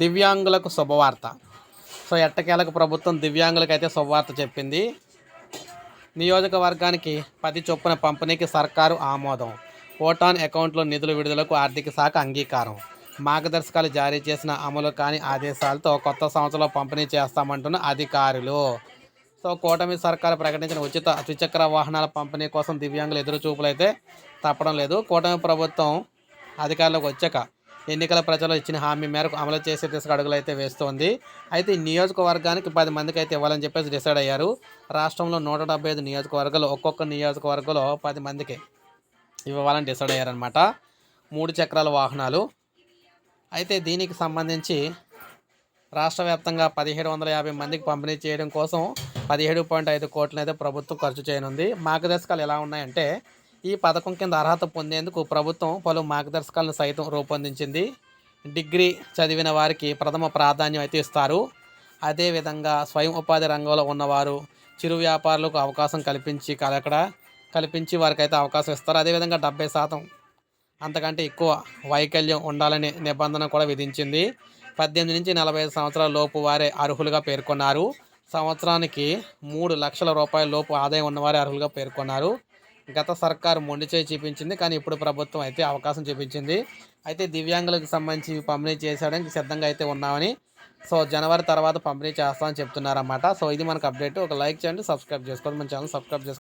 దివ్యాంగులకు శుభవార్త. సో ఎట్టకేలకు ప్రభుత్వం దివ్యాంగులకు అయితే శుభవార్త చెప్పింది. నియోజకవర్గానికి పది చొప్పున పంపిణీకి సర్కారు ఆమోదం. ఓటాన్ అకౌంట్లో నిధుల విడుదలకు ఆర్థిక శాఖ అంగీకారం. మార్గదర్శకాలు జారీ చేసిన అమలు కాని ఆదేశాలతో కొత్త సంవత్సరంలో పంపిణీ చేస్తామంటున్న అధికారులు. సో కూటమి సర్కారు ప్రకటించిన ఉచిత ద్విచక్ర వాహనాల పంపిణీ కోసం దివ్యాంగులు ఎదురు అయితే తప్పడం లేదు. కూటమి ప్రభుత్వం అధికారులకు వచ్చాక ఎన్నికల ప్రజలు ఇచ్చిన హామీ మేరకు అమలు చేసే దిశగా అడుగులు అయితే వేస్తోంది. అయితే ఈ నియోజకవర్గానికి పది మందికి అయితే ఇవ్వాలని చెప్పేసి డిసైడ్ అయ్యారు. రాష్ట్రంలో నూట డెబ్బై ఐదు నియోజకవర్గాలు ఒక్కొక్క నియోజకవర్గంలో పది మందికి ఇవ్వాలని డిసైడ్ అయ్యారనమాట మూడు చక్రాల వాహనాలు. అయితే దీనికి సంబంధించి రాష్ట్ర వ్యాప్తంగా పదిహేడు వందల యాభై మందికి పంపిణీ చేయడం కోసం పదిహేడు పాయింట్ ఐదు కోట్లను అయితే ప్రభుత్వం ఖర్చు చేయనుంది. మార్గదర్శకాలు ఎలా ఉన్నాయంటే ఈ పథకం కింద అర్హత పొందేందుకు ప్రభుత్వం పలు మార్గదర్శకాలను సైతం రూపొందించింది. డిగ్రీ చదివిన వారికి ప్రథమ ప్రాధాన్యం అయితే ఇస్తారు. అదేవిధంగా స్వయం ఉపాధి రంగంలో ఉన్నవారు చిరు వ్యాపారులకు అవకాశం కల్పించి అక్కడ కల్పించి వారికి అయితే అవకాశం ఇస్తారు. అదేవిధంగా డెబ్బై శాతం అంతకంటే ఎక్కువ వైకల్యం ఉండాలనే నిబంధన కూడా విధించింది. పద్దెనిమిది నుంచి నలభై ఐదు సంవత్సరాల లోపు వారే అర్హులుగా పేర్కొన్నారు. సంవత్సరానికి మూడు లక్షల రూపాయల లోపు ఆదాయం ఉన్నవారే అర్హులుగా పేర్కొన్నారు. గత సర్కారు మొండి చేయి చూపించింది కానీ ఇప్పుడు ప్రభుత్వం అయితే అవకాశం చూపించింది. అయితే దివ్యాంగులకు సంబంధించి పంపిణీ చేసేయడానికి సిద్ధంగా అయితే ఉన్నామని సో జనవరి తర్వాత పంపిణీ చేస్తామని చెప్తున్నారన్నమాట. సో ఇది మనకు అప్డేట్. ఒక లైక్ చేయండి సబ్స్క్రైబ్ చేసుకోండి. మన ఛానల్ సబ్స్క్రైబ్ చేసుకోండి.